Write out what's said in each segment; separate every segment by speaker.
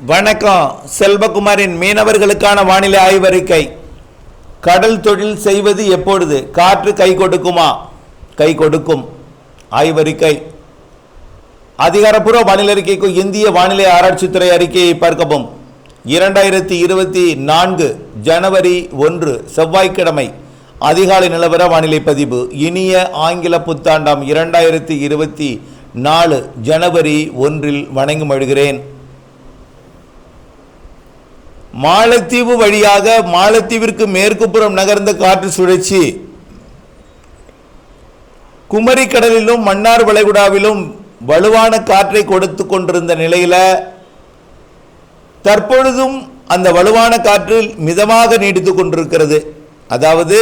Speaker 1: வணக்கம். செல்வகுமாரின் மீனவர்களுக்கான வானிலை ஆய்வறிக்கை. கடல் தொழில் செய்வது எப்பொழுது? காற்று கை கொடுக்குமா? கை கொடுக்கும். ஆய்வறிக்கை. அதிகாரப்பூர்வ வானிலை அறிக்கைக்கு இந்திய வானிலை ஆராய்ச்சித்துறை அறிக்கையை பார்க்கவும். இரண்டாயிரத்தி இருபத்தி நான்கு ஜனவரி ஒன்று செவ்வாய்க்கிழமை அதிகாலை நிலவர வானிலை பதிவு. இனிய ஆங்கில புத்தாண்டாம் இரண்டாயிரத்தி இருபத்தி நாலு ஜனவரி ஒன்றில் வணங்கி மழுகிறேன் மாலத்தீவு வழியாக மாலத்தீவிற்கு மேற்கு புறம் நகர்ந்த காற்று சுழற்சி. குமரி கடலிலும் மன்னார் வளைகுடாவிலும் வலுவான காற்றை கொடுத்து கொண்டிருந்த நிலையில் தற்பொழுதும் அந்த வலுவான காற்று மிதமாக நீடித்து கொண்டிருக்கிறது. அதாவது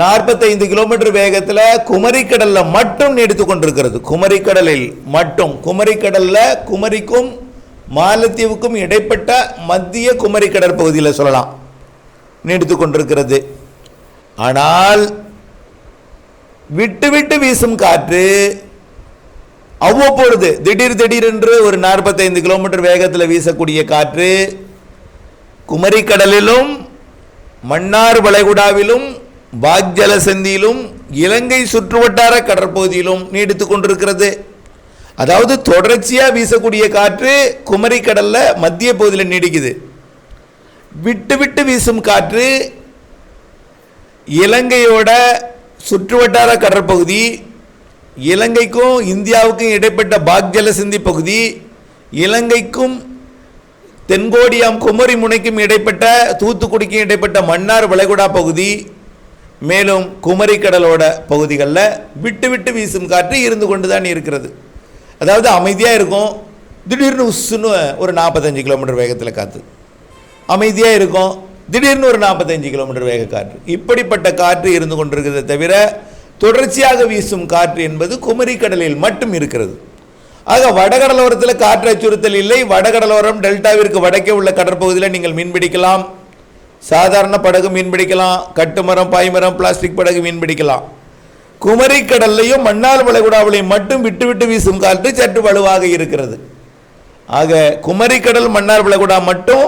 Speaker 1: நாற்பத்தைந்து கிலோமீட்டர் வேகத்தில் குமரிக்கடலில் மட்டும் நீடித்து கொண்டிருக்கிறது. குமரிக்கடலில் மட்டும் குமரிக்கடலில் குமரிக்கும் மாலத்தீவுக்கும் இடைப்பட்ட மத்திய குமரி கடற்பகுதியில் சொல்லலாம். நீடித்து கொண்டிருக்கிறது. ஆனால் விட்டு விட்டு வீசும் காற்று அவ்வப்பொழுது திடீர் திடீரென்று ஒரு நாற்பத்தைந்து கிலோமீட்டர் வேகத்தில் வீசக்கூடிய காற்று குமரி கடலிலும் மன்னார் வளைகுடாவிலும் பாக்ஜல சந்தியிலும் இலங்கை சுற்றுவட்டார கடற்பகுதியிலும் நீடித்து கொண்டிருக்கிறது. அதாவது தொடர்ச்சியாக வீசக்கூடிய காற்று குமரி கடலில் மத்திய பகுதியில் நீடிக்குது. விட்டு விட்டு வீசும் காற்று இலங்கையோட சுற்றுவட்டார கடற்பகுதி இலங்கைக்கும் இந்தியாவுக்கும் இடைப்பட்ட பாக்ஜல சிந்தி பகுதி இலங்கைக்கும் தென்கோடியாம் குமரி முனைக்கும் இடைப்பட்ட தூத்துக்குடிக்கும் இடைப்பட்ட மன்னார் வளைகுடா பகுதி மேலும் குமரி கடலோட பகுதிகளில் விட்டு விட்டு வீசும் காற்று இருந்து கொண்டு தான் இருக்கிறது. அதாவது அமைதியாக இருக்கும். திடீர்னு உஸ்ஸுன்னு ஒரு நாற்பத்தஞ்சு கிலோமீட்டர் வேகத்தில் காற்று அமைதியாக இருக்கும். திடீர்னு ஒரு நாற்பத்தஞ்சு கிலோமீட்டர் வேக காற்று. இப்படிப்பட்ட காற்று இருந்து கொண்டிருக்கிறத தவிர தொடர்ச்சியாக வீசும் காற்று என்பது குமரி கடலில் மட்டும் இருக்கிறது. ஆக வடகடலோரத்தில் காற்று அச்சுறுத்தல் இல்லை. வடகடலோரம் டெல்டாவிற்கு வடக்கே உள்ள கடற்பகுதியில் நீங்கள் மீன்பிடிக்கலாம் சாதாரண படகு மீன்பிடிக்கலாம் கட்டுமரம் பாய்மரம் பிளாஸ்டிக் படகு மீன்பிடிக்கலாம் குமரி கடல்லையும் மன்னார் வளைகுடாவிலையும் மட்டும் விட்டுவிட்டு வீசும் காற்று சற்று வலுவாக இருக்கிறது. ஆக குமரி கடல் மன்னார் வளைகுடா மட்டும்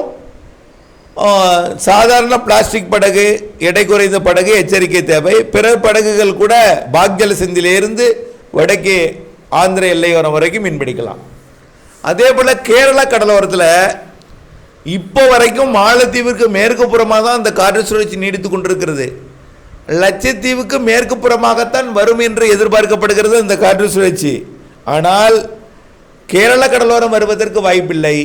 Speaker 1: சாதாரண பிளாஸ்டிக் படகு எடை குறைந்த படகு எச்சரிக்கை தேவை. பிற படகுகள் கூட பாக்ஜல சிந்திலிருந்து வடக்கே ஆந்திர எல்லையோரம் வரைக்கும் மீன்பிடிக்கலாம். அதே போல் கேரளா கடலோரத்தில் இப்போ வரைக்கும் மாலத்தீவிற்கு மேற்கு புறமாக தான் அந்த காற்று சுழற்சி நீடித்து கொண்டிருக்கிறது. லட்சத்தீவுக்கு மேற்கு புறமாகத்தான் வரும் என்று எதிர்பார்க்கப்படுகிறது இந்த காற்று சுழற்சி. ஆனால் கேரள கடலோரம் வருவதற்கு வாய்ப்பில்லை.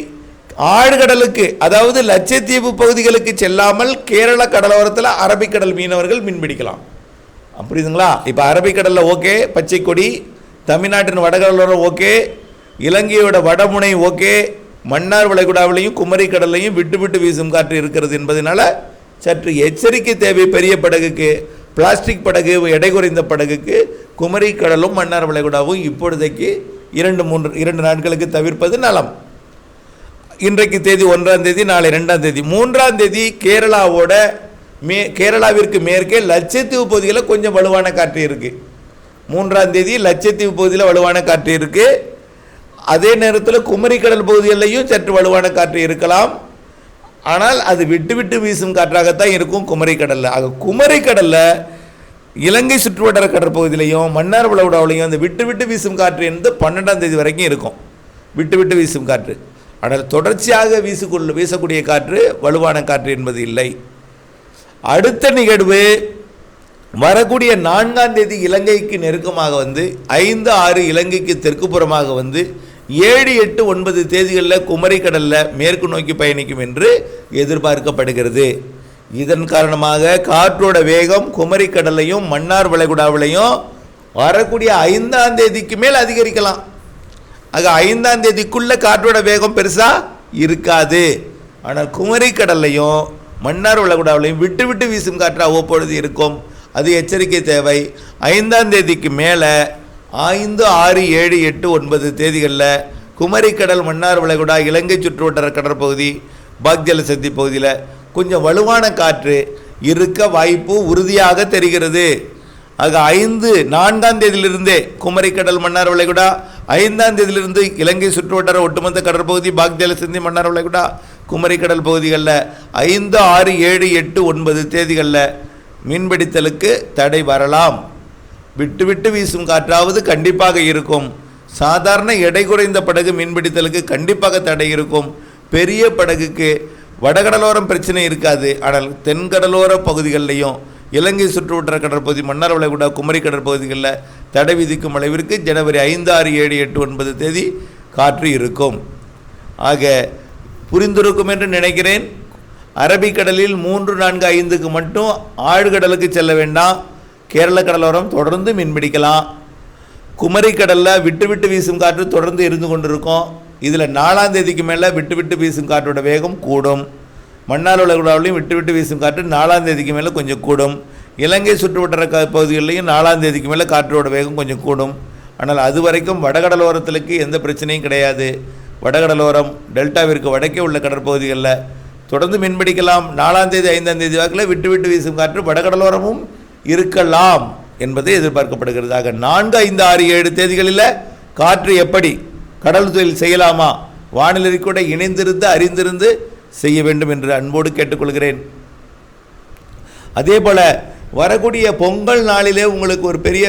Speaker 1: ஆழ்கடலுக்கு அதாவது லட்சத்தீவு பகுதிகளுக்கு செல்லாமல் கேரள கடலோரத்தில் அரபிக்கடல் மீனவர்கள் மீன்பிடிக்கலாம். புரியுதுங்களா இப்போ அரபிக்கடலில் ஓகே பச்சை கொடி தமிழ்நாட்டின் வடகடலோரம் ஓகே இலங்கையோட வடமுனை ஓகே மன்னார் வளைகுடாவிலையும் குமரி கடல்லையும் விட்டு விட்டு வீசும் காற்று இருக்கிறது என்பதனால சற்று எச்சரிக்கை தேவை பெரிய படகுக்கு பிளாஸ்டிக் படகு எடை குறைந்த படகுக்கு குமரி கடலும் மன்னார் வளைகுடாவும் இப்பொழுதைக்கு இரண்டு மூன்று இரண்டு நாட்களுக்கு தவிர்ப்பது நலம். இன்றைக்கு தேதி ஒன்றாம் தேதி நாளை ரெண்டாம் தேதி. மூன்றாம் தேதி கேரளாவோட மே கேரளாவிற்கு மேற்கே லட்சத்தீவு பகுதியில் கொஞ்சம் வலுவான காற்று இருக்குது மூன்றாம் தேதி லட்சத்தீவு பகுதியில் வலுவான காற்று இருக்குது அதே நேரத்தில் குமரி கடல் பகுதிகளிலையும் சற்று வலுவான காற்று இருக்கலாம். ஆனால் அது விட்டு விட்டு வீசும் காற்றாகத்தான் இருக்கும் குமரி கடலில். ஆக குமரி கடலில் இலங்கை சுற்றுவட்டார கடற்பகுதியிலையும் மன்னார் வளைகுடாவிலையும் அந்த விட்டு விட்டு வீசும் காற்று என்பது பன்னெண்டாம் தேதி வரைக்கும் இருக்கும். விட்டு விட்டு வீசும் காற்று. ஆனால் தொடர்ச்சியாக வீசுக்குள்ள வீசக்கூடிய காற்று வலுவான காற்று என்பது இல்லை. அடுத்த நிகழ்வு வரக்கூடிய நான்காம் தேதி இலங்கைக்கு நெருக்கமாக வந்து ஐந்து ஆறு இலங்கைக்கு தெற்கு புறமாக வந்து ஏழு எட்டு ஒன்பது தேதிகளில் குமரி கடலில் மேற்கு நோக்கி பயணிக்கும் என்று எதிர்பார்க்கப்படுகிறது. இதன் காரணமாக காற்றோட வேகம் குமரிக்கடல்லையும் மன்னார் வளைகுடாவிலையும் வரக்கூடிய ஐந்தாம் தேதிக்கு மேல் அதிகரிக்கலாம். ஆக ஐந்தாம் தேதிக்குள்ளே காற்றோட வேகம் பெருசாக இருக்காது. ஆனால் குமரிக்கடல்லையும் மன்னார் வளைகுடாவிலையும் விட்டு விட்டு வீசும் காற்றாக அவ்வப்பொழுது இருக்கும். அது எச்சரிக்கை தேவை. ஐந்தாம் தேதிக்கு மேலே ஐந்து ஆறு ஏழு எட்டு ஒன்பது தேதிகளில் குமரிக்கடல் மன்னார் வளைகுடா இலங்கை சுற்றுவட்டார கடற்பகுதி பாக்ஜல சந்தி பகுதியில் கொஞ்சம் வலுவான காற்று இருக்க வாய்ப்பு உறுதியாக தெரிகிறது. ஆக ஐந்து நான்காம் தேதியிலிருந்தே குமரிக்கடல் மன்னார் வளைகுடா ஐந்தாம் தேதியிலிருந்து இலங்கை சுற்றுவட்டார ஒட்டுமொத்த கடற்பகுதி பாக்ஜல சிந்தி மன்னார் வளைகுடா குமரிக்கடல் பகுதிகளில் ஐந்து ஆறு ஏழு எட்டு ஒன்பது தேதிகளில் மீன்பிடித்தலுக்கு தடை வரலாம். விட்டு விட்டு வீசும் காற்றாவது கண்டிப்பாக இருக்கும். சாதாரண எடை குறைந்த படகு மீன்பிடித்தலுக்கு கண்டிப்பாக தடை இருக்கும். பெரிய படகுக்கு வடகடலோரம் பிரச்சனை இருக்காது. ஆனால் தென்கடலோர பகுதிகளிலையும் இலங்கை சுற்றுவட்டார கடற்பகுதி மன்னார் வளைகுடா குமரி கடற்பகுதிகளில் தடை விதிக்கும் அளவிற்கு ஜனவரி ஐந்து ஆறு ஏழு எட்டு ஒன்பது தேதி காற்று இருக்கும். ஆக புரிந்திருக்கும் என்று நினைக்கிறேன். அரபிக்கடலில் மூன்று நான்கு ஐந்துக்கு மட்டும் ஆழ்கடலுக்கு செல்ல வேண்டாம். கேரள கடலோரம் தொடர்ந்து மீன்பிடிக்கலாம் குமரி கடலில் விட்டு விட்டு வீசும் காற்று தொடர்ந்து இருந்து கொண்டிருக்கும். இதில் நாலாம் தேதிக்கு மேலே விட்டு விட்டு வீசும் காற்றோட வேகம் கூடும். மன்னார் உலகளாவிலையும் விட்டு விட்டு வீசும் காற்று நாலாம் தேதிக்கு மேலே கொஞ்சம் கூடும். இலங்கை சுற்றுவட்டார க பகுதிகளிலையும் நாலாம் தேதிக்கு மேலே காற்றோட வேகம் கொஞ்சம் கூடும். ஆனால் அது வரைக்கும் வடகடலோரத்திலுக்கு எந்த பிரச்சனையும் கிடையாது. வடகடலோரம் டெல்டாவிற்கு வடக்கே உள்ள கடற்பகுதிகளில். தொடர்ந்து மீன்பிடிக்கலாம் நாலாம் தேதி ஐந்தாம் தேதி வாக்கில் விட்டு விட்டு வீசும் காற்று வடகடலோரமும் இருக்கலாம் என்பது எதிர்பார்க்கப்படுகிறதாக. நான்கு ஐந்து ஆறு ஏழு தேதிகளில் காற்று எப்படி கடல் தொழில் செய்யலாமா? வானிலை கூட இணைந்திருந்து அறிந்திருந்து செய்ய வேண்டும் என்று அன்போடு கேட்டுக்கொள்கிறேன். அதே போல் வரக்கூடிய பொங்கல் நாளிலே உங்களுக்கு ஒரு பெரிய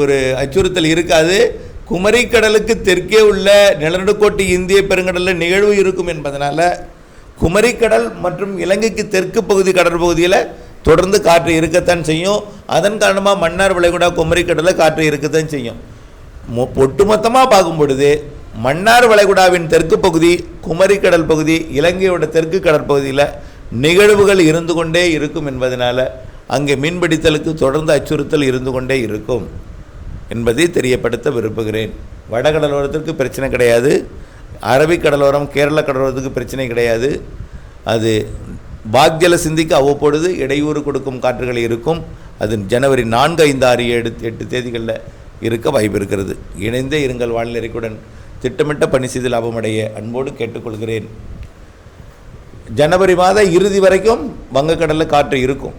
Speaker 1: ஒரு அச்சுறுத்தல் இருக்காது. குமரிக்கடலுக்கு தெற்கே உள்ள நிலநடுக்கோட்டு இந்திய பெருங்கடலில் நிகழ்வு இருக்கும் என்பதனால் குமரிக்கடல் மற்றும் இலங்கைக்கு தெற்கு பகுதி கடற்பகுதியில் தொடர்ந்து காற்று இருக்கத்தான் செய்யும். அதன் காரணமாக மன்னார் வளைகுடா குமரிக்கடலில் காற்று இருக்கத்தான் செய்யும். மொ- ஒட்டுமொத்தமாக பார்க்கும் பொழுது மன்னார் வளைகுடாவின் தெற்கு பகுதி குமரிக்கடல் பகுதி இலங்கையோட தெற்கு கடற்பகுதியில் நிகழ்வுகள் இருந்து கொண்டே இருக்கும் என்பதனால் அங்கே மீன்பிடித்தலுக்கு தொடர்ந்து அச்சுறுத்தல் இருந்து கொண்டே இருக்கும் என்பதை தெரியப்படுத்த விரும்புகிறேன். வடகடலோரத்திற்கு பிரச்சனை கிடையாது. அரபிக் கடலோரம் கேரள கடலோரத்துக்கு பிரச்சனை கிடையாது. அது பாக்யல சிந்திக்கு அவ்வப்பொழுது இடையூறு கொடுக்கும் காற்றுகள் இருக்கும். அது ஜனவரி நான்கு ஐந்து ஆறு ஏழு எட்டு தேதிகளில் இருக்க வாய்ப்பு இருக்கிறது. இணைந்தே இருங்கள் வானிலை திட்டமிட்ட பணி செய்து லாபமடைய அன்போடு கேட்டுக்கொள்கிறேன். ஜனவரி மாத இறுதி வரைக்கும் வங்கக்கடலில் காற்று இருக்கும்.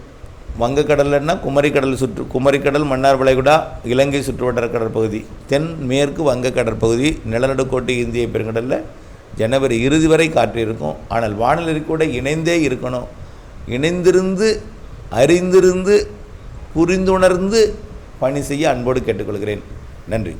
Speaker 1: வங்கக்கடல்னா குமரிக்கடல் சுற்று குமரிக்கடல் மன்னார் வளைகுடா இலங்கை சுற்றுவட்டார கடற்பகுதி தென் மேற்கு வங்க கடற்பகுதி நிலநடுக்கோட்டு இந்திய பெருங்கடலில் ஜனவரி இறுதி வரை காற்று இருக்கும் ஆனால் வானிலை கூட இணைந்தே இருக்கணும். இணைந்திருந்து அறிந்திருந்து புரிந்துணர்ந்து பணி செய்ய அன்போடு கேட்டுக்கொள்கிறேன். நன்றி.